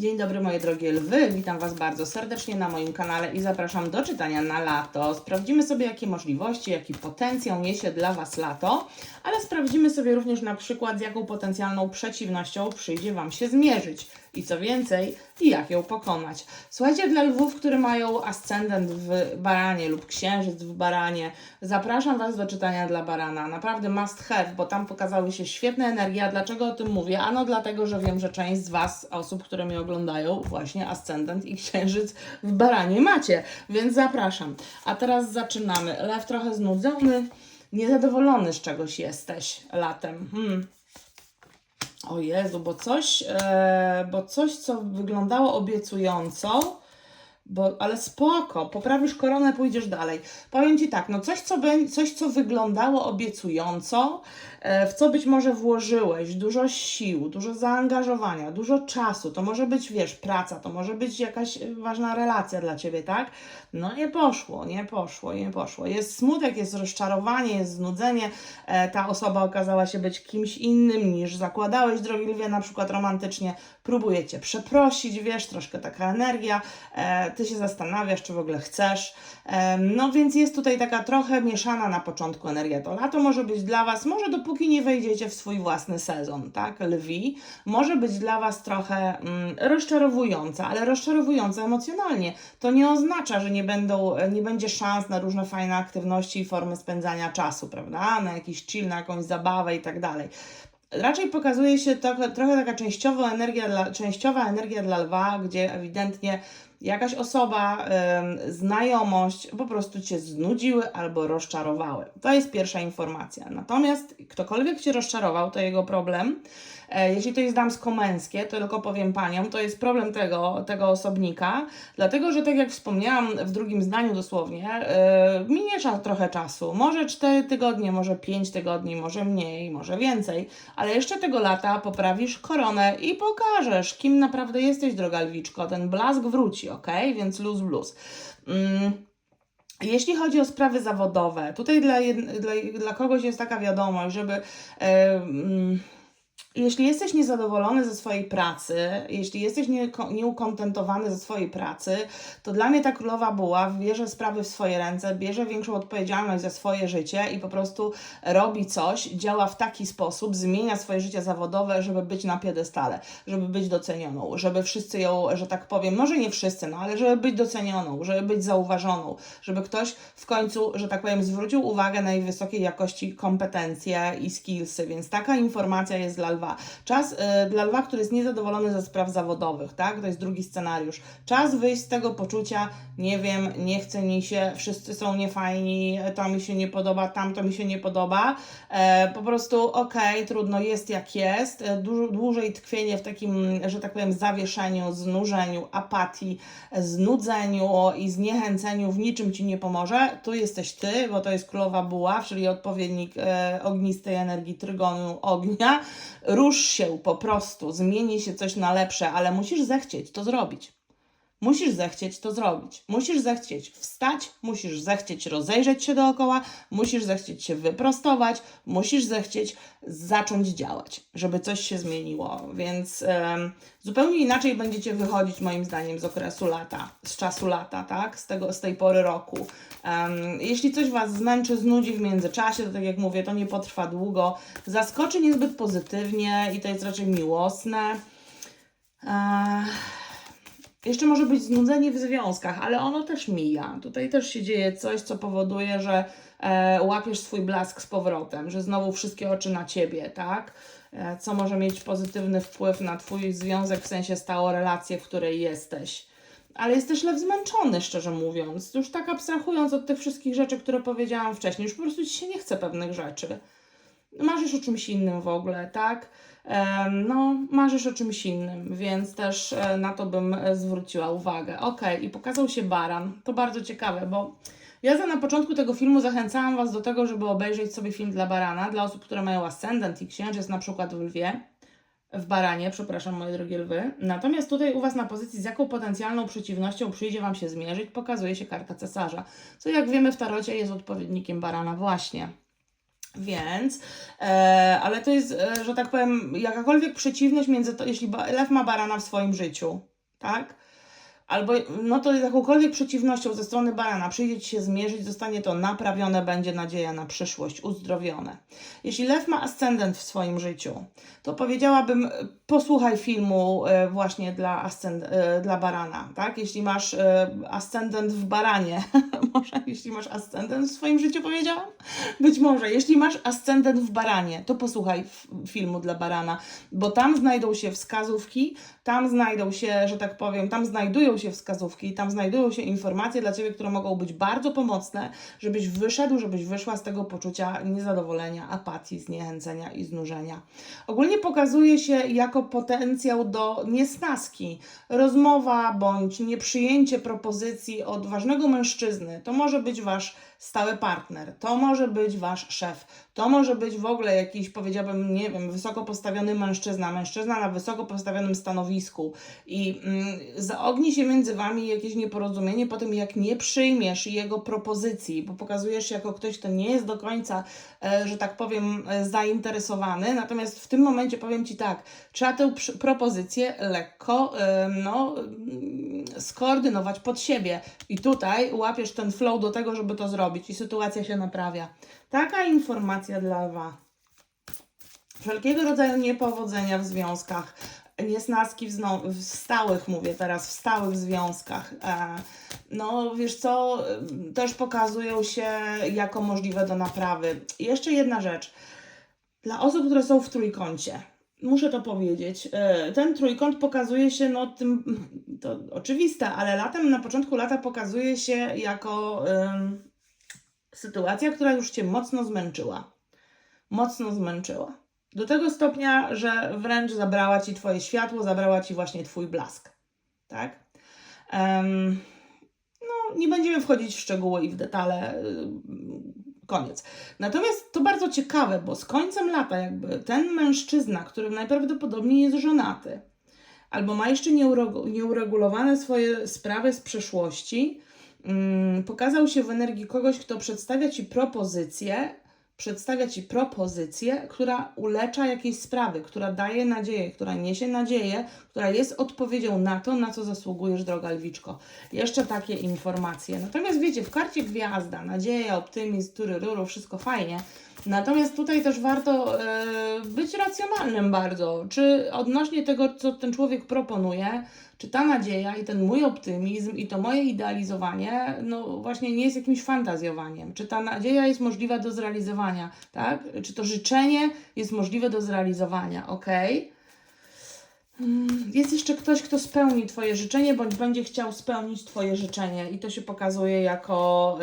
Dzień dobry moje drogie lwy, witam Was bardzo serdecznie na moim kanale i zapraszam do czytania na lato. Sprawdzimy sobie jakie możliwości, jaki potencjał niesie dla Was lato, ale sprawdzimy sobie również na przykład z jaką potencjalną przeciwnością przyjdzie Wam się zmierzyć i co więcej, jak ją pokonać. Słuchajcie, dla lwów, które mają ascendent w baranie lub księżyc w baranie, zapraszam Was do czytania dla barana. Naprawdę must have, bo tam pokazały się świetne energie. A dlaczego o tym mówię? Ano dlatego, że wiem, że część z Was, osób, które mnie oglądają, właśnie ascendent i księżyc w baranie macie, więc zapraszam. A teraz zaczynamy. Lew trochę znudzony, niezadowolony z czegoś jesteś latem. Hmm. O Jezu, bo coś, e, bo coś, co wyglądało obiecująco, bo, ale spoko, poprawisz koronę, pójdziesz dalej. Powiem Ci tak, no coś, co, coś, co wyglądało obiecująco, w co być może włożyłeś dużo sił, dużo zaangażowania, dużo czasu, to może być, wiesz, praca, to może być jakaś e, ważna relacja dla Ciebie, tak? No nie poszło, nie poszło, nie poszło. Jest smutek, jest rozczarowanie, jest znudzenie, e, ta osoba okazała się być kimś innym niż zakładałeś, drogi lwie, na przykład romantycznie, próbuje Cię przeprosić, wiesz, troszkę taka energia, e, Ty się zastanawiasz, czy w ogóle chcesz, e, no więc jest tutaj taka trochę mieszana na początku energia. To lato może być dla Was, może dopóki nie wejdziecie w swój własny sezon, tak, lwi, może być dla Was trochę mm, rozczarowująca, ale rozczarowująca emocjonalnie. To nie oznacza, że nie, będą, nie będzie szans na różne fajne aktywności i formy spędzania czasu, prawda, na jakiś chill, na jakąś zabawę i tak dalej. Raczej pokazuje się trochę, trochę taka częściowa energia, dla, częściowa energia dla lwa, gdzie ewidentnie jakaś osoba, znajomość po prostu cię znudziły albo rozczarowały. To jest pierwsza informacja. Natomiast ktokolwiek cię rozczarował, to jego problem. E, Jeśli to jest damsko-męskie, to tylko powiem paniom, to jest problem tego, tego osobnika, dlatego że tak jak wspomniałam w drugim zdaniu dosłownie, e, minie cza- trochę czasu, może 4 tygodnie, może 5 tygodni, może mniej, może więcej, ale jeszcze tego lata poprawisz koronę i pokażesz, kim naprawdę jesteś, droga lwiczko. Ten blask wróci, ok? Więc luz blues. Mm. Jeśli chodzi o sprawy zawodowe, tutaj dla, jed- dla, dla kogoś jest taka wiadomość, żeby. Mm, jeśli jesteś niezadowolony ze swojej pracy, jeśli jesteś nieko- nieukontentowany ze swojej pracy, to dla mnie ta królowa buła bierze sprawy w swoje ręce, bierze większą odpowiedzialność za swoje życie i po prostu robi coś, działa w taki sposób, zmienia swoje życie zawodowe, żeby być na piedestale, żeby być docenioną, żeby wszyscy ją, że tak powiem, może nie wszyscy, no ale żeby być docenioną, żeby być zauważoną, żeby ktoś w końcu, że tak powiem, zwrócił uwagę na jej wysokiej jakości kompetencje i skillsy, więc taka informacja jest dla lwa. Czas y, dla lwa, który jest niezadowolony ze spraw zawodowych, tak? To jest drugi scenariusz. Czas wyjść z tego poczucia, nie wiem, nie chce mi się, wszyscy są niefajni, to mi się nie podoba, tamto mi się nie podoba. E, po prostu okej, trudno, jest jak jest. E, Dużo, dłużej tkwienie w takim, że tak powiem, zawieszeniu, znużeniu, apatii, znudzeniu i zniechęceniu w niczym ci nie pomoże. Tu jesteś ty, bo to jest królowa buław, czyli odpowiednik e, ognistej energii trygonu ognia. Rusz się po prostu, zmieni się coś na lepsze, ale musisz zechcieć to zrobić. Musisz zechcieć to zrobić. Musisz zechcieć wstać, musisz zechcieć rozejrzeć się dookoła, musisz zechcieć się wyprostować, musisz zechcieć zacząć działać, żeby coś się zmieniło. Więc zupełnie inaczej będziecie wychodzić, moim zdaniem, z okresu lata, z czasu lata, tak? Z, tego, z tej pory roku. Jeśli coś Was zmęczy, znudzi w międzyczasie, to tak jak mówię, to nie potrwa długo. Zaskoczy niezbyt pozytywnie i to jest raczej miłosne. Eee, jeszcze może być znudzenie w związkach, ale ono też mija. Tutaj też się dzieje coś, co powoduje, że e, łapiesz swój blask z powrotem, że znowu wszystkie oczy na ciebie, tak? E, co może mieć pozytywny wpływ na Twój związek, w sensie stałą relację, w której jesteś. Ale jest też lew zmęczony, szczerze mówiąc. Już tak abstrahując od tych wszystkich rzeczy, które powiedziałam wcześniej, już po prostu ci się nie chce pewnych rzeczy marzysz o czymś innym w ogóle, tak? No, marzysz o czymś innym, więc też e, na to bym e, zwróciła uwagę. Okej, i pokazał się baran. To bardzo ciekawe, bo ja na początku tego filmu zachęcałam Was do tego, żeby obejrzeć sobie film dla barana, dla osób, które mają ascendent i księżyc, na przykład w lwie. W baranie, przepraszam, moje drogie lwy. Natomiast tutaj u Was na pozycji, z jaką potencjalną przeciwnością przyjdzie Wam się zmierzyć, pokazuje się karta cesarza, co jak wiemy w tarocie jest odpowiednikiem barana właśnie. Więc, e, ale to jest, e, że tak powiem, jakakolwiek przeciwność między to, jeśli ba- lew ma barana w swoim życiu, tak? Albo no to jakąkolwiek przeciwnością ze strony barana przyjdzie ci się zmierzyć, zostanie to naprawione, będzie nadzieja na przyszłość, uzdrowione. Jeśli lew ma ascendent w swoim życiu, to powiedziałabym, posłuchaj filmu e, właśnie dla, ascend- e, dla barana, tak? Jeśli masz e, ascendent w baranie, może jeśli masz ascendent w swoim życiu, powiedziałam? Być może. Jeśli masz ascendent w baranie, to posłuchaj filmu dla barana, bo tam znajdą się wskazówki, tam znajdą się, że tak powiem, tam znajdują się wskazówki, tam znajdują się informacje dla Ciebie, które mogą być bardzo pomocne, żebyś wyszedł, żebyś wyszła z tego poczucia niezadowolenia, apatii, zniechęcenia i znużenia. Ogólnie pokazuje się jako potencjał do niesnaski. Rozmowa bądź nieprzyjęcie propozycji od ważnego mężczyzny. To może być Wasz stały partner, to może być Wasz szef, to może być w ogóle jakiś, powiedziałbym, nie wiem, wysoko postawiony mężczyzna, mężczyzna na wysoko postawionym stanowisku. I mm, zaogni się między Wami jakieś nieporozumienie po tym, jak nie przyjmiesz jego propozycji, bo pokazujesz się jako ktoś, kto nie jest do końca, e, że tak powiem, e, zainteresowany, natomiast w tym momencie powiem Ci tak, trzeba tę propozycję lekko, e, no, skoordynować pod siebie i tutaj łapiesz ten flow do tego, żeby to zrobić i sytuacja się naprawia. Taka informacja dla Lwa. Wszelkiego rodzaju niepowodzenia w związkach, niesnaski w, w stałych, mówię teraz, w stałych związkach. E, no, wiesz co, y, też pokazują się jako możliwe do naprawy. Jeszcze jedna rzecz. Dla osób, które są w trójkącie, muszę to powiedzieć, e, ten trójkąt pokazuje się, no tym, to oczywiste, ale latem, na początku lata pokazuje się jako ym, sytuacja, która już Cię mocno zmęczyła. Mocno zmęczyła. Do tego stopnia, że wręcz zabrała Ci Twoje światło, zabrała Ci właśnie Twój blask. Tak? Em, no, nie będziemy wchodzić w szczegóły i w detale. Koniec. Natomiast to bardzo ciekawe, bo z końcem lata, jakby ten mężczyzna, który najprawdopodobniej jest żonaty, albo ma jeszcze nieuregu- nieuregulowane swoje sprawy z przeszłości, mm, pokazał się w energii kogoś, kto przedstawia ci propozycję, przedstawia ci propozycję, która ulecza jakieś sprawy, która daje nadzieję, która niesie nadzieję, która jest odpowiedzią na to, na co zasługujesz, droga lwiczko. Jeszcze takie informacje. Natomiast wiecie, w karcie gwiazda, nadzieja, optymizm, turururu, wszystko fajnie. Natomiast tutaj też warto e, być racjonalnym bardzo. Czy odnośnie tego, co ten człowiek proponuje, czy ta nadzieja i ten mój optymizm i to moje idealizowanie, no właśnie nie jest jakimś fantazjowaniem. Czy ta nadzieja jest możliwa do zrealizowania, tak? Czy to życzenie jest możliwe do zrealizowania, ok? Mm, Jest jeszcze ktoś, kto spełni Twoje życzenie, bądź będzie chciał spełnić Twoje życzenie, i to się pokazuje jako,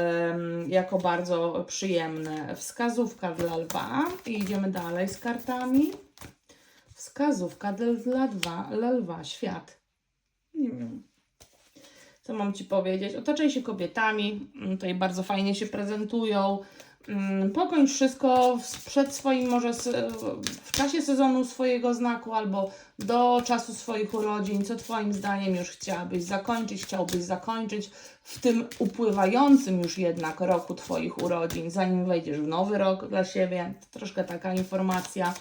jako bardzo przyjemne. Wskazówka dla lwa. I idziemy dalej z kartami. Wskazówka dla, dla, lwa, dla lwa, świat. Nie wiem. Co mam Ci powiedzieć? Otaczaj się kobietami. Mm, Tutaj bardzo fajnie się prezentują. Mm, Pokończ wszystko przed swoim, może w czasie sezonu swojego znaku albo do czasu swoich urodzin. Co Twoim zdaniem już chciałabyś zakończyć, chciałbyś zakończyć w tym upływającym już jednak roku Twoich urodzin, zanim wejdziesz w nowy rok dla siebie. To troszkę taka informacja.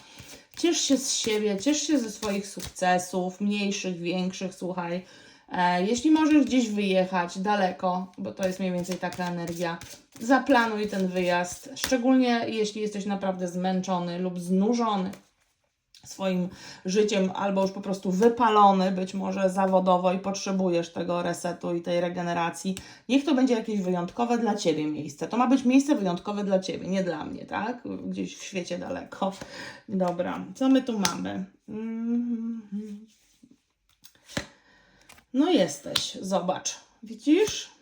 Ciesz się z siebie, ciesz się ze swoich sukcesów, mniejszych, większych, słuchaj. E, jeśli możesz gdzieś wyjechać daleko, bo to jest mniej więcej taka energia, zaplanuj ten wyjazd, szczególnie jeśli jesteś naprawdę zmęczony lub znużony swoim życiem, albo już po prostu wypalony, być może zawodowo i potrzebujesz tego resetu i tej regeneracji. Niech to będzie jakieś wyjątkowe dla Ciebie miejsce. To ma być miejsce wyjątkowe dla Ciebie, nie dla mnie, tak? Gdzieś w świecie daleko. Dobra, co my tu mamy? Mhm. No jesteś, zobacz. Widzisz?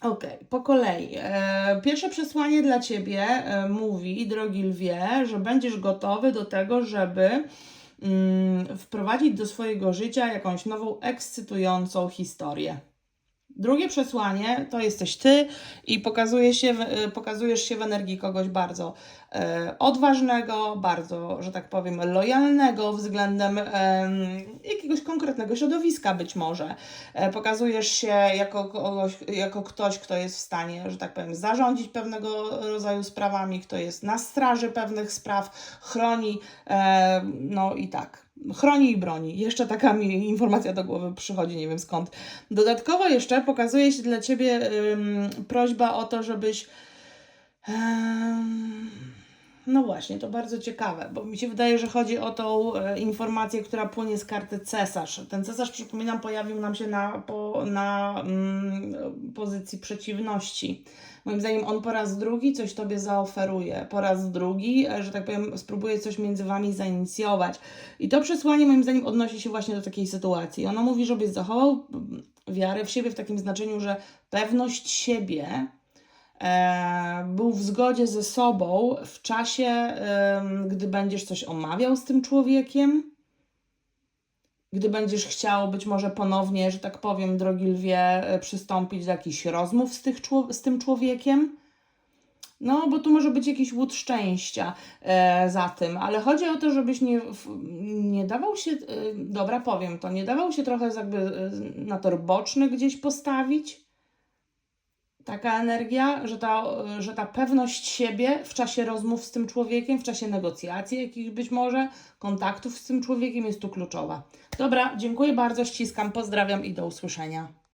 Okej, po kolei. E, pierwsze przesłanie dla Ciebie e, mówi, drogi lwie, że będziesz gotowy do tego, żeby mm, wprowadzić do swojego życia jakąś nową, ekscytującą historię. Drugie przesłanie to jesteś ty i pokazuje się, e, pokazujesz się w energii kogoś bardzo e, odważnego, bardzo, że tak powiem, lojalnego względem em, jakiegoś konkretnego środowiska być może. E, pokazujesz się jako, kogoś, jako ktoś, kto jest w stanie, że tak powiem, zarządzić pewnego rodzaju sprawami, kto jest na straży pewnych spraw, chroni, e, no i tak. Chroni i broni. Jeszcze taka mi informacja do głowy przychodzi, nie wiem skąd. Dodatkowo jeszcze pokazuje się dla Ciebie prośba o to, żebyś. No właśnie, to bardzo ciekawe, bo mi się wydaje, że chodzi o tą e, informację, która płynie z karty cesarz. Ten cesarz, przypominam, pojawił nam się na, po, na mm, pozycji przeciwności. Moim zdaniem on po raz drugi coś Tobie zaoferuje, po raz drugi, e, że tak powiem, spróbuje coś między Wami zainicjować. I to przesłanie moim zdaniem odnosi się właśnie do takiej sytuacji. Ono mówi, żebyś zachował mm, wiarę w siebie w takim znaczeniu, że pewność siebie był w zgodzie ze sobą w czasie, gdy będziesz coś omawiał z tym człowiekiem, gdy będziesz chciał być może ponownie, że tak powiem, drogi lwie, e, przystąpić do jakichś rozmów z, tych, z tym człowiekiem. No, bo tu może być jakiś łód szczęścia e, za tym, ale chodzi o to, żebyś nie, nie dawał się, e, dobra, powiem to, nie dawał się trochę jakby e, na tor boczny gdzieś postawić. Taka energia, że ta, że ta pewność siebie w czasie rozmów z tym człowiekiem, w czasie negocjacji jakichś być może, kontaktów z tym człowiekiem jest tu kluczowa. Dobra, dziękuję bardzo, ściskam, pozdrawiam i do usłyszenia.